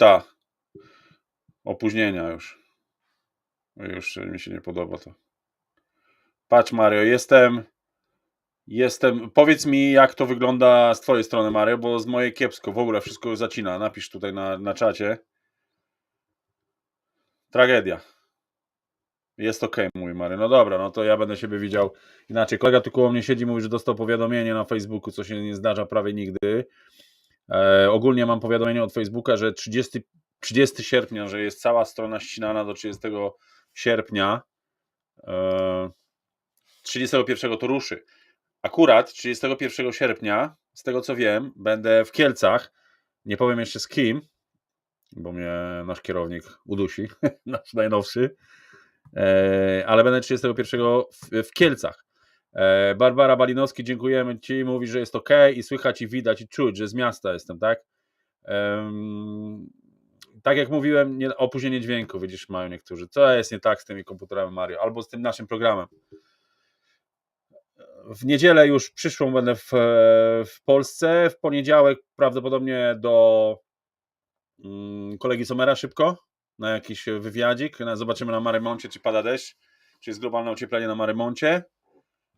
ta opóźnienia już. Już mi się nie podoba to. Patrz Mario, jestem jestem, powiedz mi jak to wygląda z twojej strony Mario, bo z mojej kiepsko, w ogóle wszystko zacina, napisz tutaj na, na czacie. Tragedia. Jest ok, mówi Mary. No dobra, no to ja będę siebie widział inaczej. Kolega tu koło mnie siedzi, mówi, że dostał powiadomienie na Facebooku, co się nie zdarza prawie nigdy. E, ogólnie mam powiadomienie od Facebooka, że 30, 30 sierpnia, że jest cała strona ścinana do 30 sierpnia. E, 31 to ruszy. Akurat 31 sierpnia, z tego co wiem, będę w Kielcach. Nie powiem jeszcze z kim, bo mnie nasz kierownik udusi, nasz najnowszy. E, ale będę 31 w, w Kielcach. E, Barbara Balinowski, dziękujemy Ci. Mówi, że jest ok i słychać i widać i czuć, że z miasta jestem, tak? Em, tak jak mówiłem, nie, opóźnienie dźwięku, widzisz, mają niektórzy. Co jest nie tak z tymi komputerami Mario? Albo z tym naszym programem. W niedzielę już przyszłą będę w, w Polsce. W poniedziałek prawdopodobnie do mm, kolegi Somera szybko na jakiś wywiadzik. Zobaczymy na Marymoncie, czy pada deszcz, czy jest globalne ocieplenie na Marymoncie.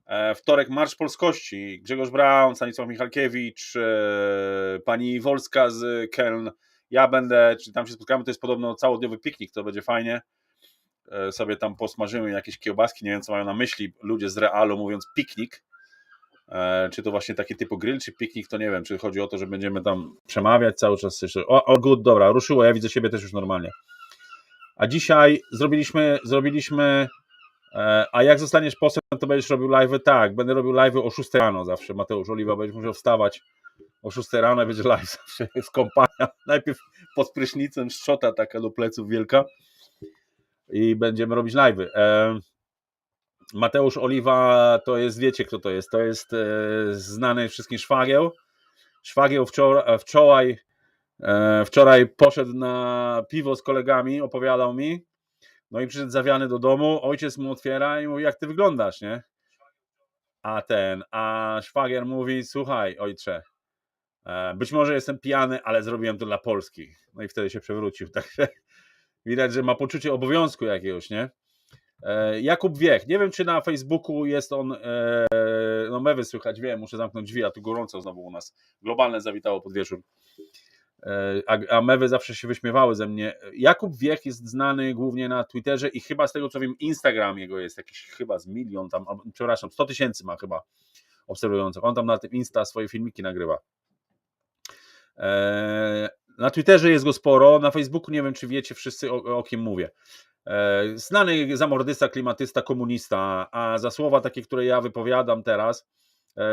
E, Wtorek Marsz Polskości. Grzegorz Braun, Stanisław Michalkiewicz, e, pani Wolska z Keln. Ja będę, czy tam się spotkamy, to jest podobno całodniowy piknik, to będzie fajnie. E, Sobie tam posmażymy jakieś kiełbaski, nie wiem co mają na myśli ludzie z Realu mówiąc piknik. Czy to właśnie taki typu grill, czy piknik, to nie wiem, czy chodzi o to, że będziemy tam przemawiać cały czas. O, o good, dobra, ruszyło, ja widzę siebie też już normalnie. A dzisiaj zrobiliśmy, zrobiliśmy a jak zostaniesz posłem, to będziesz robił live? Tak, będę robił live o 6 rano zawsze. Mateusz Oliwa będzie musiał wstawać o 6 rano, będzie live zawsze z kompania. Najpierw pod prysznicem szczota taka do pleców wielka i będziemy robić live. E, Mateusz Oliwa to jest, wiecie kto to jest, to jest e, znany wszystkim szwagieł. Szwagieł wczoraj, wczoraj, e, wczoraj poszedł na piwo z kolegami, opowiadał mi, no i przyszedł zawiany do domu, ojciec mu otwiera i mówi, jak ty wyglądasz, nie? A ten, a szwagier mówi, słuchaj ojcze, e, być może jestem pijany, ale zrobiłem to dla Polski. No i wtedy się przewrócił, także widać, że ma poczucie obowiązku jakiegoś, nie? E, Jakub Wiech, nie wiem czy na Facebooku jest on, e, no mewy słychać, wiem, muszę zamknąć drzwi, a tu gorąco znowu u nas, globalne zawitało pod wieczór. A, a mewy zawsze się wyśmiewały ze mnie. Jakub Wiech jest znany głównie na Twitterze i chyba z tego co wiem, Instagram jego jest jakiś chyba z milion tam, a, przepraszam, 100 tysięcy ma chyba obserwujących. On tam na tym Insta swoje filmiki nagrywa. E, Na Twitterze jest go sporo, na Facebooku nie wiem, czy wiecie wszyscy o, o kim mówię. E, Znany zamordysta, klimatysta, komunista, a za słowa takie, które ja wypowiadam teraz,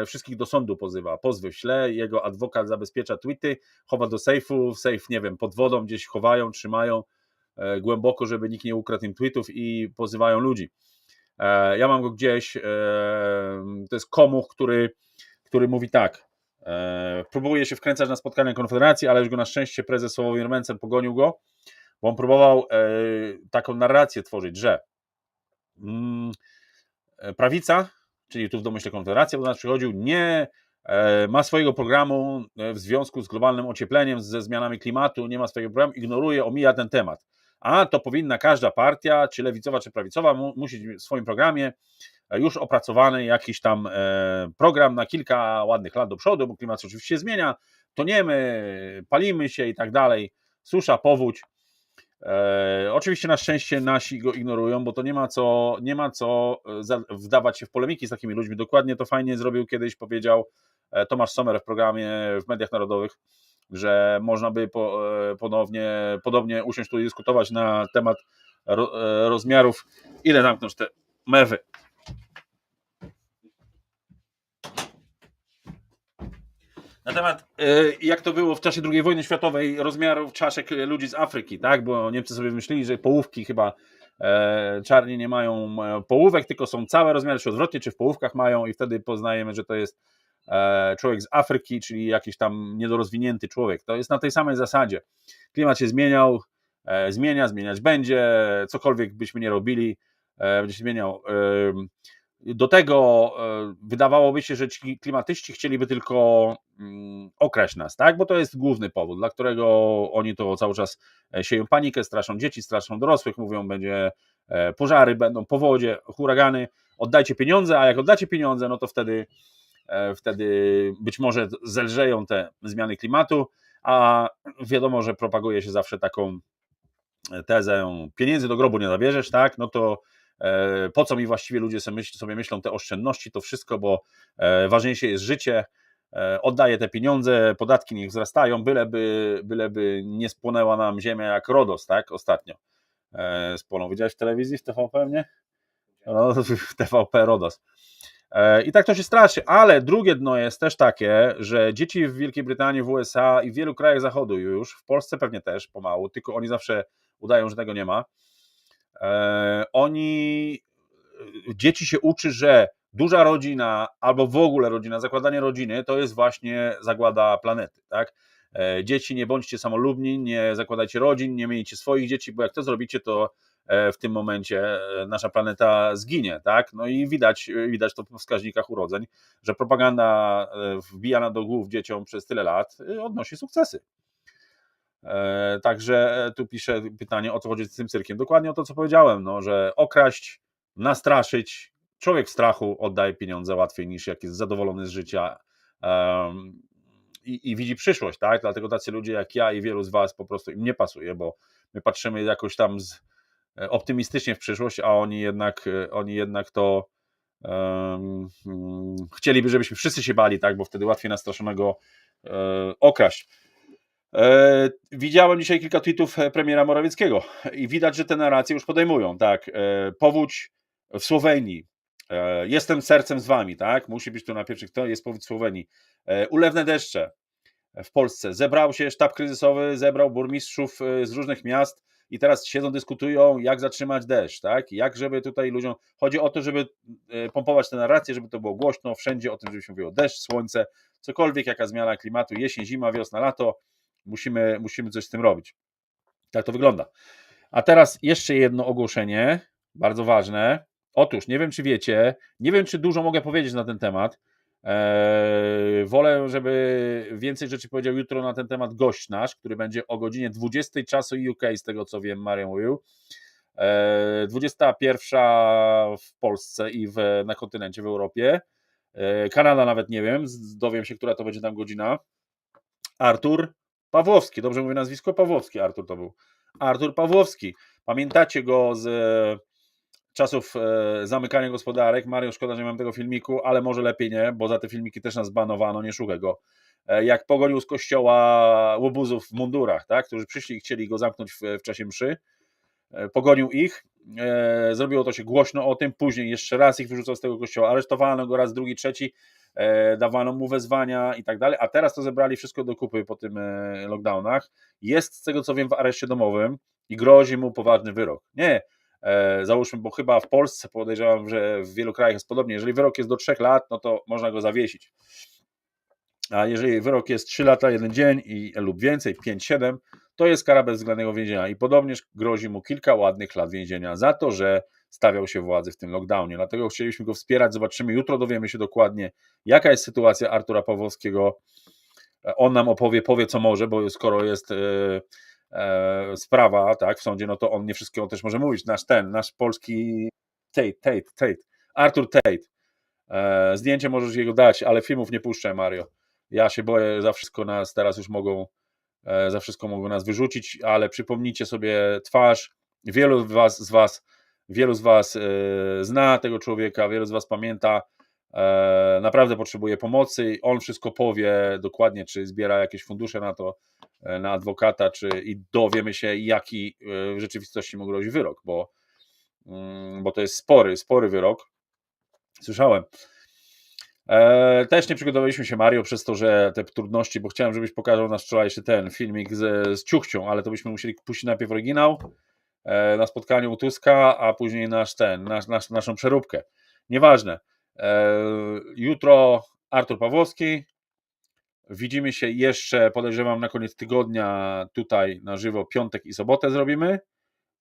wszystkich do sądu pozywa. Pozwy śle, jego adwokat zabezpiecza tweety, chowa do sejfu, sejf, nie wiem, pod wodą gdzieś chowają, trzymają e, głęboko, żeby nikt nie ukradł im tweetów i pozywają ludzi. E, Ja mam go gdzieś, e, to jest komuch, który, który mówi tak, e, próbuje się wkręcać na spotkania Konfederacji, ale już go na szczęście prezes Sławomir Mencen pogonił go, bo on próbował e, taką narrację tworzyć, że mm, e, prawica, czyli tu w domyśle Konfederacja, do nas przychodził, nie e, ma swojego programu e, w związku z globalnym ociepleniem, ze zmianami klimatu, nie ma swojego programu, ignoruje, omija ten temat. A to powinna każda partia, czy lewicowa, czy prawicowa, mu, musi w swoim programie e, już opracowany jakiś tam program na kilka ładnych lat do przodu, bo klimat się oczywiście zmienia, toniemy, palimy się i tak dalej, susza, powódź. E, oczywiście na szczęście nasi go ignorują, bo to nie ma co, nie ma co e, za- wdawać się w polemiki z takimi ludźmi. Dokładnie to fajnie zrobił kiedyś, powiedział e, Tomasz Sommer w programie w mediach narodowych, że można by po, e, ponownie, podobnie usiąść tu i dyskutować na temat ro, rozmiarów. Ile zamknąć te mewy? Na temat, e, jak to było w czasie II wojny światowej, rozmiarów czaszek ludzi z Afryki, tak? Bo Niemcy sobie myśleli, że połówki chyba e, czarni nie mają e, połówek, tylko są całe rozmiary, czy odwrotnie, czy w połówkach mają, i wtedy poznajemy, że to jest człowiek z Afryki, czyli jakiś tam niedorozwinięty człowiek. To jest na tej samej zasadzie. Klimat się zmieniał, zmienia, zmieniać będzie, cokolwiek byśmy nie robili, będzie się zmieniał. Do tego e, wydawałoby się, że ci klimatyści chcieliby tylko mm, ok- okraść nas, tak? Bo to jest główny powód, dla którego oni to cały czas e, sieją panikę, straszą dzieci, straszą dorosłych, mówią, będzie e, pożary, będą powodzie, huragany, oddajcie pieniądze, a jak oddacie pieniądze, no to wtedy, wtedy być może zelżeją te zmiany klimatu, a wiadomo, że propaguje się zawsze taką tezę, pieniędzy do grobu nie zabierzesz, tak? No to po co mi właściwie ludzie sobie myślą te oszczędności, to wszystko, bo ważniejsze jest życie, E, oddaje te pieniądze, podatki niech wzrastają, byleby, byleby nie spłonęła nam ziemia jak Rodos, tak, ostatnio e, spłonął. Widziałeś w telewizji, w TVP, nie? No, TVP Rodos. E, I tak to się straszy, ale drugie dno jest też takie, że dzieci w Wielkiej Brytanii, w USA i w wielu krajach zachodu już, w Polsce pewnie też pomału, tylko oni zawsze udają, że tego nie ma. Oni, dzieci się uczy, że duża rodzina albo w ogóle rodzina, zakładanie rodziny to jest właśnie zagłada planety, tak? E, dzieci, nie bądźcie samolubni, nie zakładajcie rodzin, nie miejcie swoich dzieci, bo jak to zrobicie, to e, w tym momencie e, nasza planeta zginie, tak? No i widać, widać to po wskaźnikach urodzeń, że propaganda wbijana do głów dzieciom przez tyle lat odnosi sukcesy. Także tu piszę pytanie, o co chodzi z tym cyrkiem. Dokładnie o to, co powiedziałem, no, że okraść, nastraszyć, człowiek w strachu oddaje pieniądze łatwiej niż jak jest zadowolony z życia um, i, i, widzi przyszłość, tak? Dlatego tacy ludzie jak ja i wielu z Was po prostu im nie pasuje, bo my patrzymy jakoś tam z, e, optymistycznie w przyszłość, a oni jednak, e, oni jednak to um, chcieliby, żebyśmy wszyscy się bali, tak? Bo wtedy łatwiej nastraszonego um, okraść. E, widziałem dzisiaj kilka tweetów premiera Morawieckiego i widać, że te narracje już podejmują. Tak, e, powódź w Słowenii, E, jestem sercem z wami, tak? Musi być tu na pierwszych, to jest powód Słowenii. E, ulewne deszcze w Polsce. Zebrał się sztab kryzysowy, zebrał burmistrzów e, z różnych miast i teraz siedzą, dyskutują, jak zatrzymać deszcz, tak? Jak żeby tutaj ludziom. Chodzi o to, żeby pompować tę narrację, żeby to było głośno wszędzie o tym, żeby się mówiło deszcz, słońce, cokolwiek, jaka zmiana klimatu, jesień, zima, wiosna, lato. Musimy, musimy coś z tym robić. Tak to wygląda. A teraz jeszcze jedno ogłoszenie, bardzo ważne. Otóż, nie wiem czy wiecie, nie wiem czy dużo mogę powiedzieć na ten temat. Eee, wolę, żeby więcej rzeczy powiedział jutro na ten temat gość nasz, który będzie o godzinie 20 czasu UK, z tego co wiem, Marian mówił. Eee, 21 w Polsce i w, na kontynencie, w Europie. Eee, Kanada nawet nie wiem, dowiem się, która to będzie tam godzina. Artur Pawłowski, dobrze mówię nazwisko? Pawłowski Artur to był. Artur Pawłowski. Pamiętacie go z czasów e, zamykania gospodarek. Mario, szkoda, że nie mam tego filmiku, ale może lepiej nie, bo za te filmiki też nas banowano, nie szukaj go. E, jak pogonił z kościoła łobuzów w mundurach, tak, którzy przyszli i chcieli go zamknąć w, w czasie mszy. E, pogonił ich, e, zrobiło to się głośno o tym, później jeszcze raz ich wyrzucał z tego kościoła, aresztowano go raz, drugi, trzeci, e, dawano mu wezwania i tak dalej, a teraz to zebrali wszystko do kupy po tym e, lockdownach. Jest z tego co wiem w areszcie domowym i grozi mu poważny wyrok. Nie, załóżmy, bo chyba w Polsce podejrzewam, że w wielu krajach jest podobnie. Jeżeli wyrok jest do 3 lat, no to można go zawiesić. A jeżeli wyrok jest 3 lata, 1 dzień i, lub więcej, 5-7, to jest kara bezwzględnego więzienia. I podobnież grozi mu kilka ładnych lat więzienia za to, że stawiał się władzy w tym lockdownie. Dlatego chcieliśmy go wspierać. Zobaczymy, jutro dowiemy się dokładnie, jaka jest sytuacja Artura Pawłowskiego. On nam opowie, powie co może, bo skoro jest. Yy, e, sprawa, tak, w sądzie, no to on nie wszystkiego też może mówić. Nasz ten, nasz polski Tate, Tate, Tate, Arthur Tate. E, zdjęcie możesz jego dać, ale filmów nie puszczę, Mario. Ja się boję, za wszystko nas teraz już mogą, e, za wszystko mogą nas wyrzucić, ale przypomnijcie sobie twarz. Wielu z was, z was wielu z was e, zna tego człowieka, wielu z was pamięta. E, naprawdę potrzebuje pomocy. On wszystko powie dokładnie, czy zbiera jakieś fundusze na to, E, na adwokata, czy i dowiemy się, jaki e, w rzeczywistości mu grozi wyrok, bo, mm, bo to jest spory, spory wyrok. Słyszałem. E, też nie przygotowaliśmy się, Mario, przez to, że te trudności, bo chciałem, żebyś pokazał nasz wczorajszy ten filmik z, z ciuchcią, ale to byśmy musieli puścić najpierw oryginał e, na spotkaniu u Tuska, a później nasz ten, nasz, nasz, naszą przeróbkę. Nieważne. E, jutro Artur Pawłowski, Widzimy się jeszcze, podejrzewam, na koniec tygodnia tutaj na żywo, piątek i sobotę zrobimy.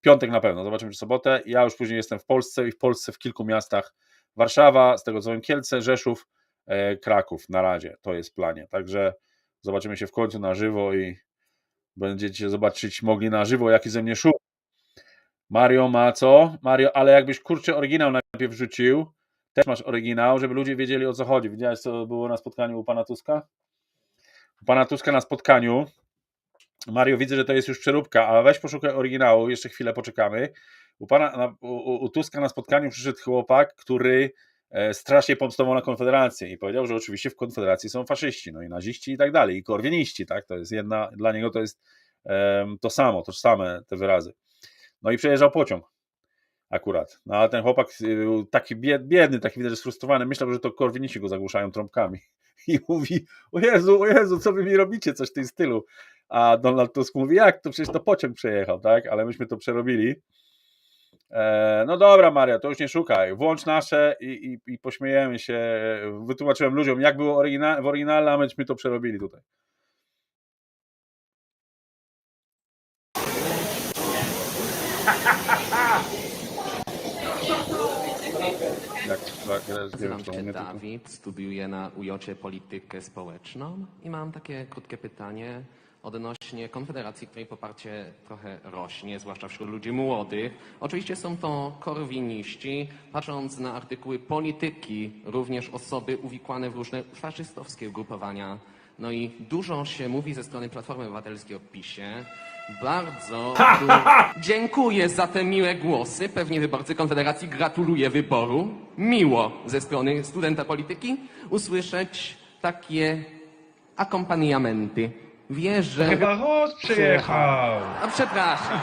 Piątek na pewno, zobaczymy czy sobotę. Ja już później jestem w Polsce i w Polsce w kilku miastach. Warszawa, z tego co wiem, Kielce, Rzeszów, Kraków na razie, to jest planie. Także Zobaczymy się w końcu na żywo i będziecie zobaczyć mogli na żywo, jaki ze mnie szum. Mario ma co? Mario, ale jakbyś kurczę oryginał najpierw wrzucił, też masz oryginał, żeby ludzie wiedzieli o co chodzi. Widziałeś, co było na spotkaniu u pana Tuska? U pana Tuska na spotkaniu. Mario, widzę, że to jest już przeróbka, ale weź poszukaj oryginału, jeszcze chwilę poczekamy. U, pana, na, u, u Tuska na spotkaniu przyszedł chłopak, który e, strasznie pomstował na Konfederację i powiedział, że oczywiście w Konfederacji są faszyści, no i naziści i tak dalej, i korwieniści, tak? To jest jedna, dla niego to jest em, to samo, tożsame te wyrazy. No i przejeżdżał pociąg akurat. No ale ten chłopak y, był taki bied- biedny, taki widać, że sfrustrowany. Myślał, że to korwinici go zagłuszają trąbkami. I mówi, o Jezu, o Jezu, co wy mi robicie? Coś w tym stylu. A Donald Tusk mówi, jak to przecież to pociąg przejechał, tak? Ale myśmy to przerobili. E, no dobra, Maria, to już nie szukaj. Włącz nasze i, i, i pośmiejemy się. Wytłumaczyłem ludziom, jak było oryginal, w oryginale, a myśmy to przerobili tutaj. Jak, tak, Nazywam się Dawid, studiuję na UJOcie politykę społeczną i mam takie krótkie pytanie odnośnie Konfederacji, której poparcie trochę rośnie, zwłaszcza wśród ludzi młodych. Oczywiście są to korwiniści. Patrząc na artykuły polityki, również osoby uwikłane w różne faszystowskie ugrupowania. No i dużo się mówi ze strony Platformy Obywatelskiej o PiSie. Bardzo dziękuję za te miłe głosy. Pewnie wyborcy Konfederacji gratuluję wyboru. Miło ze strony studenta polityki usłyszeć takie akompaniamenty. Wierzę. Chyba Rus przyjechał. A przepraszam.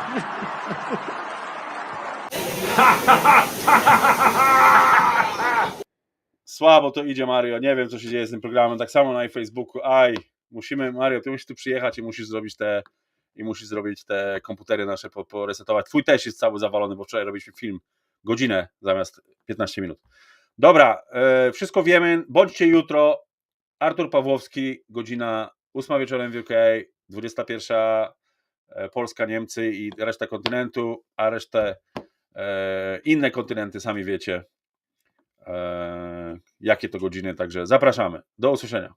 Słabo to idzie, Mario. Nie wiem, co się dzieje z tym programem. Tak samo na Facebooku. Aj, musimy, Mario, ty musisz tu przyjechać i musisz zrobić te i musisz zrobić te komputery nasze po- poresetować. Twój też jest cały zawalony, bo wczoraj robiliśmy film godzinę zamiast 15 minut. Dobra, e, wszystko wiemy. Bądźcie jutro. Artur Pawłowski, godzina 8 wieczorem w UK, 21 e, Polska, Niemcy i reszta kontynentu, a resztę e, inne kontynenty sami wiecie e, jakie to godziny, także zapraszamy. Do usłyszenia.